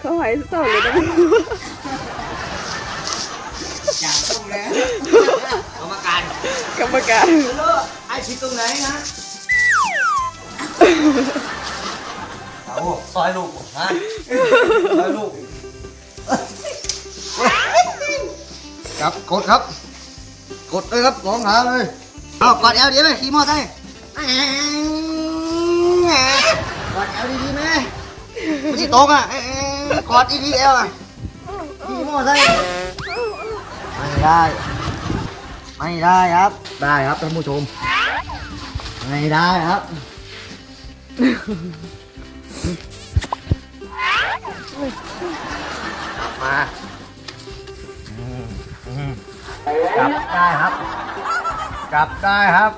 เขาหายเศร้าเลยนะอยากตรงแล้วกรรมการกรรมการเลิกไอ้ชิดตรงไหนนะโอ้ซอยลูกฮะซอยลูกครับกดครับ กดเลยครับสองขาเลยเอากอดเอวดีไหมขี่มอไซค์กอดเอวดีๆไหม ไม่ใช่ตรงอะเอ้ยกอดดีเอวอะขี่มอไซค์ไม่ได้ ไม่ได้ครับ ได้ครับท่านผู้ชม ไม่ได้ครับ กลับมาอืมอืมกลับได้ครับ กลับได้ครับ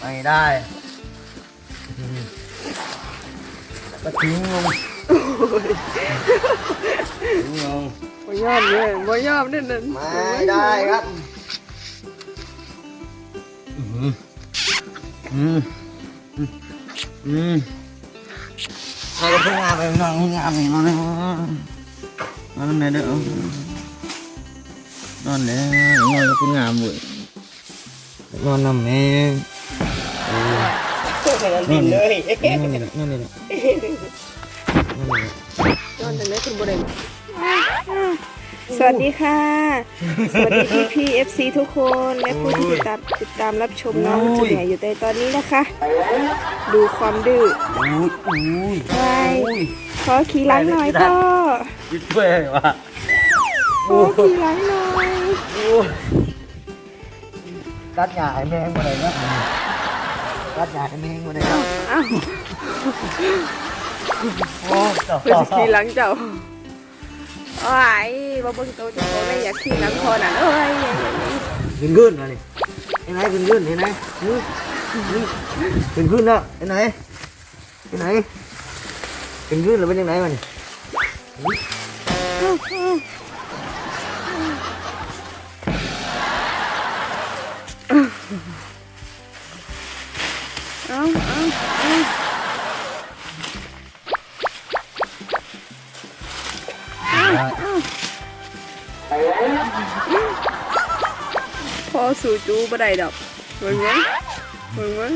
ไม่ได้ có trứng không đúng không mới nhom nhé mới nhom nên là mai đây ครับ ừ. Ừ. Ừ. Ừ. Thôi cái nhà này nó nhà này nó nó này được không? Nó này nó cái nhà muội. Nó nằm nè. นไปนอนเลยนอนนเด้อนอนเลยนอนกับคุณงามเว้ยนอนนำแม่นเลยนอนนี่แหละนอนนี่แหละนอนนี่แหละยอดเลยคุณบ่ได้สวัสดีค่ะ สวัสดีพี่พี่เอฟซีทุกคนและผู้ที่ติดตามติดตามรับชมน้องจูเนียอยู่ในตอนนี้นะคะ ดูความดื้อไปขอขี่หลังหน่อยพ่อยึดเว้ยว่ะขอขี่หลังหน่อยตัดหญ้าให้แม่งมาเลยนะ ตัดหญ้าให้แมงมาเลยนะอ้าวโอ้ต่อเพื่อจะขี่หลังเจ้าโอ้ยบ่เบิ่งโตวจะโตไม่อยากขี่หลังพอน่ะเอ้ยขึ้นขึ้นมาเลยเห็นไหมขึ้นขึ้นเห็นไหมขึ้นขึ้นแล้วเห็นไหนเห็นไหนขึ้นขึ้นแล้วเป็นยังไงมัน สู่จูบ่ได้ดอกเบิ่งมั้งเบิ่งมั้ง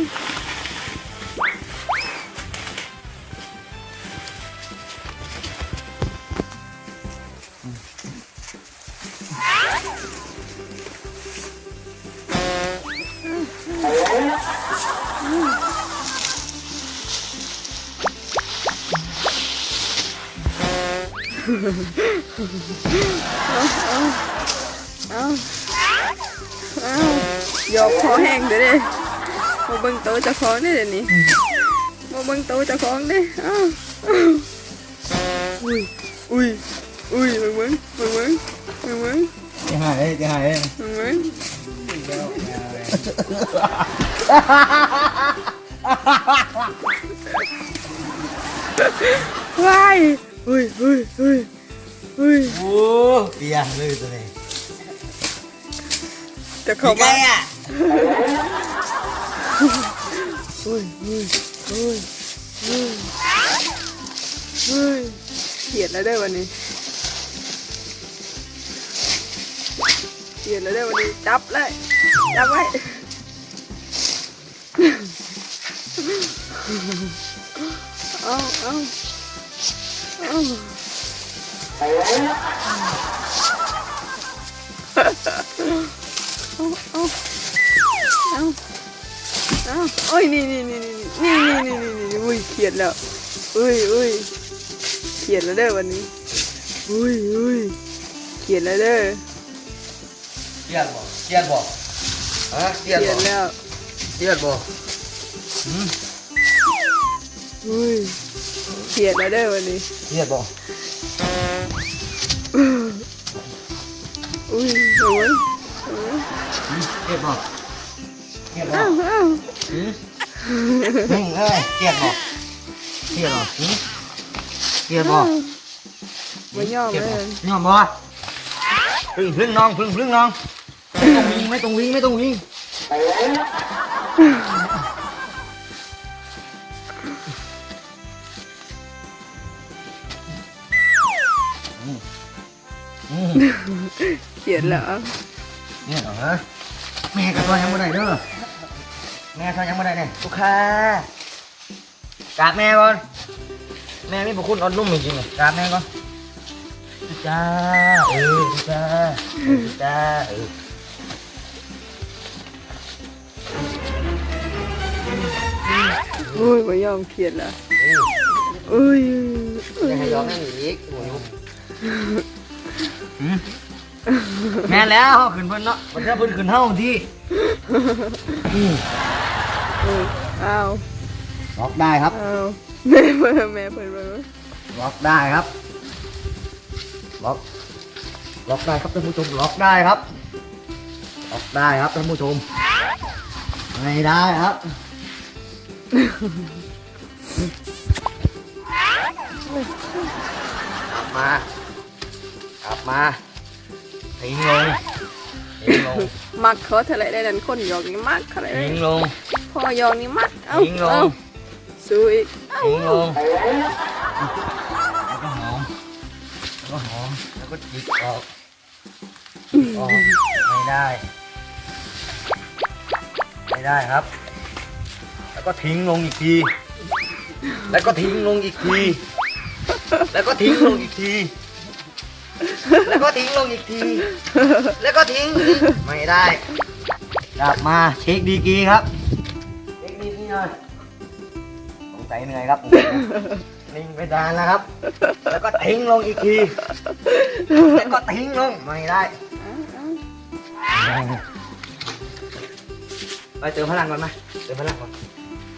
เอาเอาห ยอกคอแห้งเด้อเด้มาเบิ่งโตวเจ้าของเด้อเดี๋ยวนี้มาเบิ่งโตวเจ้าของเด้อเอาเอาอุ้ยอุ้ยอุ้ยเบิ่งเบิ่งเบิ่งเบิ่งเบิ่งเบิ่งจะหายจะหายเบิ่งเบิ่งว้ายอุ้ยอุ้ยอุ้ยอุ้ยโอ้เปียเลยตัวนี้ จะเข้ามาอะอุ้ยอุ้ยอุ้ยอุ้ยอุ้ยเกลียดแล้วได้อวันนี้เกลียดแล้วได้อวันนี้จับเลยจับไว้เอาเอาเอา เอาเอาเอาเอาโอ้ยนี่นี่นี่นี่นี่นี่นี่นี่นี่อุ้ยเขียดแล้วอุ้ยอุ้ยเขียดแล้วเด้อวันนี้อุ้ยอุ้ยเขียดแล้วเด้อเกียดบ่เกียดบ่ฮะเกียดเขียบ่ดแล้วเกียดบ่หืมอุ้ยเขียดแล้วเด้อวันนี้เกียดบ่อุ้ยเห็น ไหมเกียดบ่เกียดบ่อ้าวอ้าวหืมเฮ้ยเอ้ยเกียดบ่เกียดบ่หืมเกียดบ่ไม่ยอมเกียดเลบ่ยยอมบ่พึ่งพึ่งน้องพึ่งพึ่งน้องไม่ต้องวิ่งไม่ต้องวิ่งไม่ต้องวิ่งเขียนแล้วเนี่ยเหรอฮะ แม่กับตัวยังไม่ได้เด้อแม่ตัวยังไม่ได้เนี่ยลูกค้ากราบแม่ก่อนแม่ไม่พอคุณอ่อนนุ่มจริงๆเลยกราบแม่ก่อนจ้าเออจ้าเออจ้าเออโอ้ยบ่ยอมเขียนแล้วเอ้ยยังให้ยอมแม่อีกโอ้ยหืม แม่นแล้วเขาขึ้นเพิ่นเนาะมันจะเพิ่นขึ้นเท่าที่อืมเอออ้าวล็อกได้ครับอ้าวแม่เพิ่นแม่เพิ่นเบิ่งล็อกได้ครับล็อกล็อกได้ครับท่านผู้ชมล็อกได้ครับล็อกได้ครับท่านผู้ชมไม่ได้ครับกลับมากลับมา ทิ้งลงทิ้งลงมักเขาเท่าไหร่ได้นั่นคนยอกนี่มักเท่าไหร่ได้ทิ้งลงพ่อยอกนี่มักเอ้าทิ้งลงเอ้าสู้อีกเอ้าทิ้งลงแล้วก็หอมแล้วก็หอมแล้วก็จิกออกออกไม่ได้ไม่ได้ครับ แล้วก็ทิ้งลงอีกทีแล้วก็ทิ้งลงอีกที แล้วก็ทิ้งลงอีกที แล้วก็ทิ้งลงอีกที แล้วก็ทิ้งอีกไม่ได้กลับมาเช็คดีกรีครับ เช็คดีกรีหน่อยสงสัยเหนื่อยครับนิ่งไปดานแล้วครับ แล้วก็ทิ้งลงอีกที แล้วก็ทิ้งลงไม่ได้ ไปเติมพลังก่อนไหมเติมพลังก่อน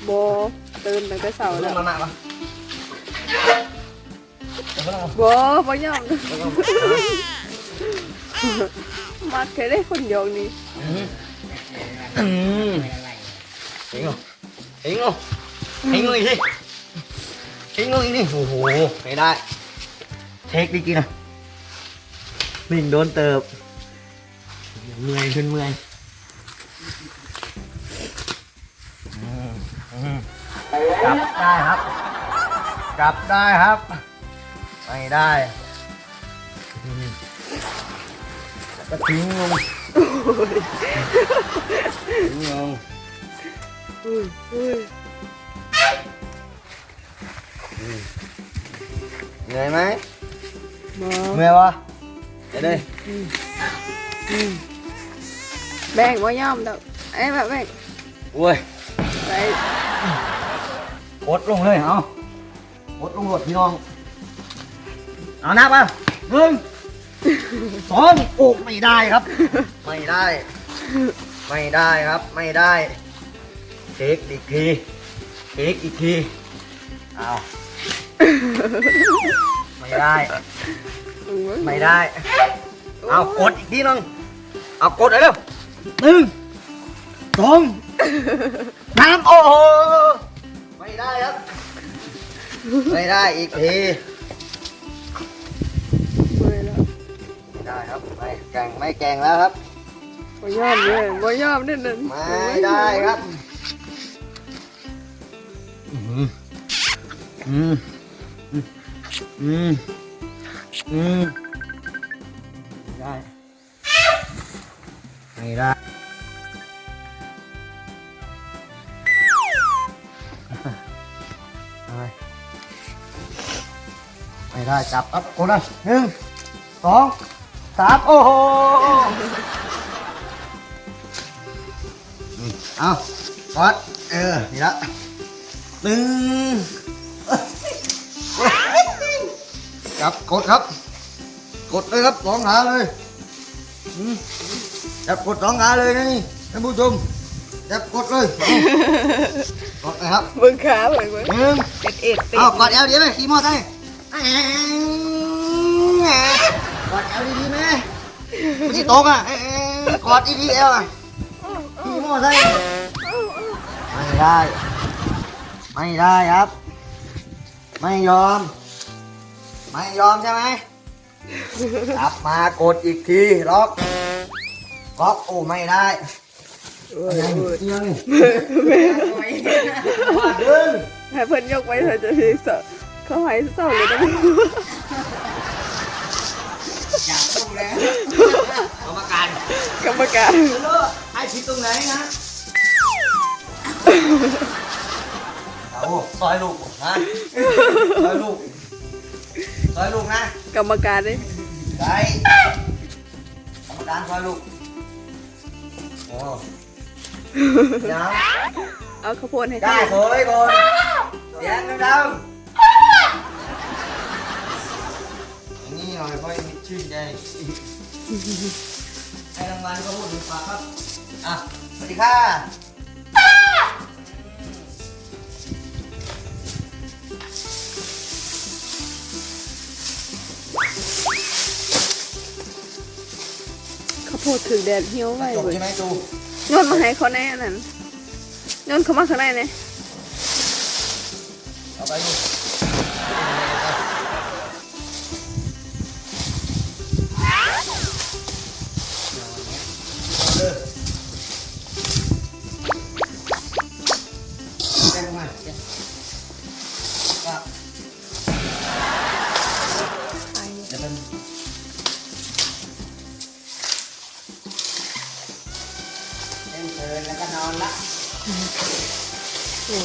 บ่ตื่นตั้งแต่เช้าเติแล้มวมาม่าก่อ บ่บ่ยอมเติมพลังก่อนมักแค่ได้คนยอกนี่อืมอืมทิ้งลงทิ้งลงทิ้งลงอีกทีทิ้งลงอีกทีโอ้โหไม่ได้เช็คดีกี่นะมิ่งโดนเติบเมื่อยขึ้นเมื่อยกลับได้ครับ กลับได้ครับ ไม่ได้อืมแล้วก็ทิ้งลงทิ้งลงอุ้ยอุ้ยเหนื่อยไหมบ่เมื่อยวะเดี๋ยวเลยแบ่งบ่ยอมดอกไอ้แบบแบ่งโอ้ยไปกดลงเลยเอากดลงรถพี่น้อง เอานับอะหนึ่งสองโอ้ไม่ได้ครับ ไม่ได้ ไม่ได้ครับ ไม่ได้เช็คอีกทีเช็คอีกทีเอาไม่ได้ ไม่ได้ เอากดอีกทีนึงเอากดเลยเร็วหนึ่งสองสามโอ้โหไม่ได้ครับ ไม่ได้อีกที ไม่ได้ครับ ไม่แกร่งไม่แกร่งแล้วครับ บ่ยอมเลยบ่ยอมนั่นนั่นไม่ได้ครับอืมอืมอืมอืมไม่ได้ไม่ได้ไม่ไม่ได้จับครับคนละหนึ่งสอง สามโอ้โหอืมเอากอดเออ นี่ละหนึ่งจับกดครับ กดเลยครับสองขาเลยอืมจับกดสองขาเลยนะนี่ท่านผู้ชมจับกดเลยเอากดเลยครับเบิ่งขาเบิ่งเบิ่งหนึ่งเป็ดเอ็ดเป็ดเอากอดเอวดีไหมขี่มอไซค์ก อดเอวดีๆไหมมันจะตกอะเอ้ยกอดดีๆเอวอะขี่มอไซค์ไม่ได้ ไม่ได้ครับ ไม่ยอม ไม่ยอมใช่ไหมกลับมากดอีกทีล็อกล็อกโอ้ไม่ได้โอ้ยยังโอ้ยยังว่าดึงให้เพิ่นยกไว้เถอะจะสิเสาเขาให้เศร้าเลยนะอยากต้อง แล้วกรรมการกรรมการลิกให้ผิดตรงไหนนะโอ้ซอยลูกนะซอยลูกซอยลูกนะ กรรมการดิได้กรรมการซอยลูกโอ้เดี๋ยวเอาข้าวโพดให้ได้กินสวยคนเสียงดัง ๆอย่างนี่หน่อยค่อยมีชื่นใจให้รางวัลก็พูดถึงปากครับ อะ สวัสดีค่ะข้าวโพดถึงแดดเหี่ยวไว้จบเว้ยใช่ไหมจู โยนมาให้เขาแน่นั่นโยนเขามาข้างในเนี่ย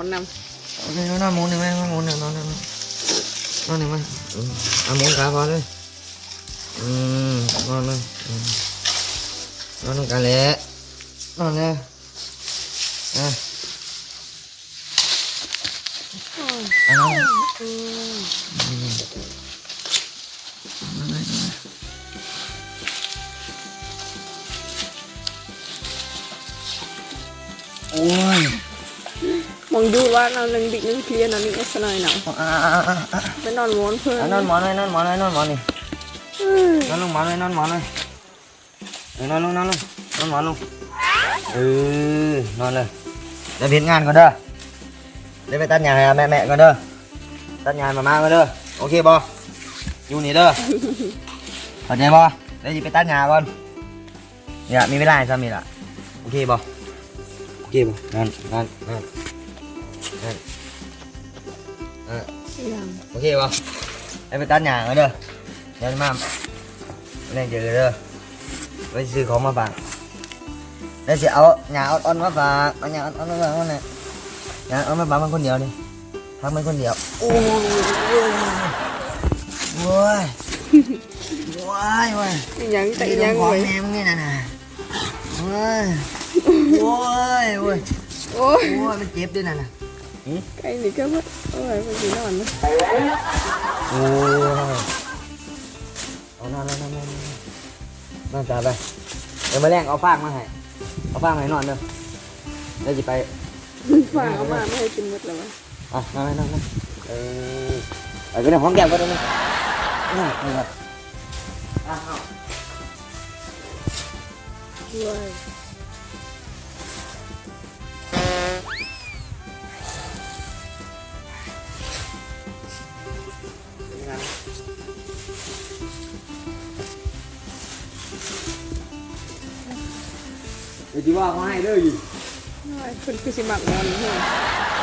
นหมอนเลยนอนหมอนนี่เอ้ยนอนลงหมอนเลยนอนหมอนเลยเออนอนลงนอนลงน อนหมอนลงเออนอนเลยเดี๋ยวเพียงานก่อนเด้อเดี๋ยวไปตัดหญ้าให้ แม่แม่ก่อนเด้อตัดหญ้าให้มามาก่อนเด้อโอเคบ่อยู่นี่เด้อเข้าใจบ่เดี๋ยวจะไปตัดหญ้าก่อนเนี่ยมีเวลาให้ซ้ำ แล้วจะเอาหญ้าอ่อนๆมาฝากเอาหญ้าอ่อนๆมาฝากมันน่ะหญ้าอ่อนมาฝากมันคนเดียวนี่ทำมันคนเดียวโอ้ยโว้ยโว้ยโว้ยอีหยังแต่อีตีหยังของเว้ยแม่มึงนี่น่ะนะโว้ยโว้ยโว้ยโอ้ยโว้ยมันเจ็บด้วยน่ะนะไก่นี่ก็ว่าโอ้ยมันสินอนนะโอ้ยเอานอนนอนนอนนอนนอนตาไปเดี๋ยวมาแรงเอาฟางมาให้ เอาฟางมาให้นอนเด้อเดี๋ยวจะไปฝากเอามาไม่ให้กินหมดแล้ววะอะนอนนอนนอนเออเอาไปในห้องแก้มก็ได้ไหมนี่นี่ครับอะเอาด้วยเดี๋ ไปจีว่าเขาให้เด้ออยู่ด้วยคนคือสิมักนอนนี่